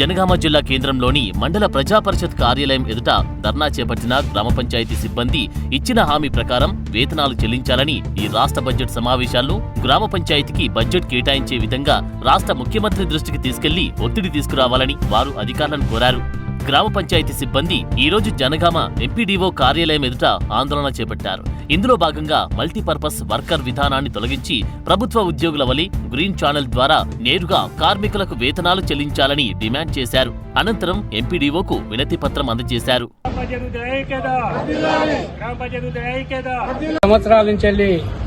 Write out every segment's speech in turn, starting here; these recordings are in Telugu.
జనగామ జిల్లా కేంద్రంలోని మండల ప్రజా పరిషత్ కార్యాలయం ఎదుట ధర్నా చేపట్టిన గ్రామ పంచాయతీ సిబ్బంది ఇచ్చిన హామీ ప్రకారం వేతనాలు చెల్లించాలని ఈ రాష్ట్ర బడ్జెట్ సమావేశాల్లో గ్రామ పంచాయతీకి బడ్జెట్ కేటాయించే విధంగా రాష్ట్ర ముఖ్యమంత్రి దృష్టికి తీసుకెళ్ళి ఒత్తిడి తీసుకురావాలని వారు అధికారులను కోరారు. గ్రామ పంచాయతీ సిబ్బంది ఈ రోజు జనగామ ఎంపీడీఓ కార్యాలయం ఎదుట ఆందోళన చేపట్టారు. ఇందులో భాగంగా మల్టీపర్పస్ వర్కర్ విధానాన్ని తొలగించి ప్రభుత్వ ఉద్యోగుల వలి గ్రీన్ ఛానల్ ద్వారా నేరుగా కార్మికులకు వేతనాలు చెల్లించాలని డిమాండ్ చేశారు. అనంతరం ఎంపీడీఓకు వినతి పత్రం అందజేశారు. సంవత్సరాల నుంచి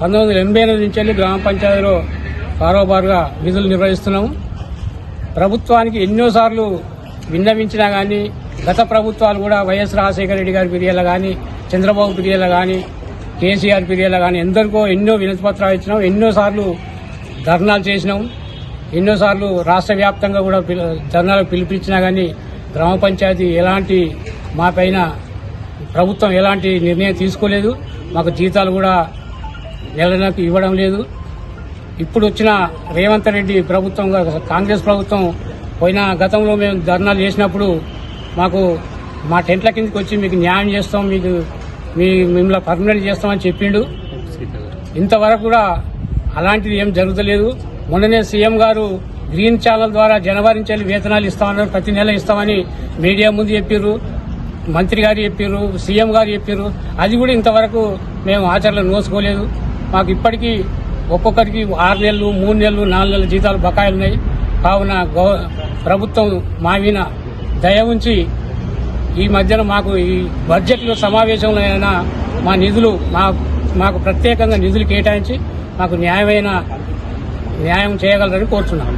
పంతొమ్మిది వందల ఎనభై ఎనిమిది నుంచి గ్రామ పంచాయతీలో కారోబారుగా విధులు నిర్వహిస్తున్నాము. ప్రభుత్వానికి ఎన్నోసార్లు విన్నవించినా కానీ గత ప్రభుత్వాలు కూడా వైఎస్ రాజశేఖర రెడ్డి గారి పీరియడ్లో కానీ చంద్రబాబు పీరియడ్లో కానీ కేసీఆర్ పీరియడ్లో కానీ ఎందరికో ఎన్నో వినతి పత్రాలు ఇచ్చినాం ఎన్నోసార్లు ధర్నాలు చేసినాం. ఎన్నోసార్లు రాష్ట్ర వ్యాప్తంగా కూడా పిల- ధర్నాలు పిలిపించినా కానీ గ్రామ పంచాయతీ ఎలాంటి మాపైన ప్రభుత్వం ఎలాంటి నిర్ణయం తీసుకోలేదు. మాకు జీతాలు కూడా నెలకు ఇవ్వడం లేదు. ఇప్పుడు వచ్చిన రేవంత్ రెడ్డి ప్రభుత్వం కాంగ్రెస్ ప్రభుత్వం పోయిన గతంలో మేము ధర్నాలు చేసినప్పుడు మాకు మా టెంట్ల కిందకి వచ్చి మీకు న్యాయం చేస్తాం మీకు మీ మిమ్మల్ని పర్మనెంట్ చేస్తామని చెప్పిండు. ఇంతవరకు కూడా అలాంటిది ఏం జరుగుతలేదు. మొన్ననే సీఎం గారు గ్రీన్ ఛానల్ ద్వారా జనవరి నుంచి వెళ్ళి వేతనాలు ఇస్తామన్నారు ప్రతి నెల ఇస్తామని మీడియా ముందు చెప్పారు మంత్రి గారు చెప్పారు సీఎం గారు చెప్పారు అది కూడా ఇంతవరకు మేము ఆచరణ నోసుకోలేదు మాకు ఇప్పటికీ ఒక్కొక్కరికి ఆరు నెలలు మూడు నెలలు నాలుగు నెలల జీతాలు బకాయిలు ఉన్నాయి. కావున ప్రభుత్వం మా మీద దయ ఉంచి ఈ మధ్యన మాకు ఈ బడ్జెట్లో సమావేశంలో అయినా మా నిధులు మా మాకు ప్రత్యేకంగా నిధులు కేటాయించి మాకు న్యాయమైన న్యాయం చేయగలరని కోరుతున్నాం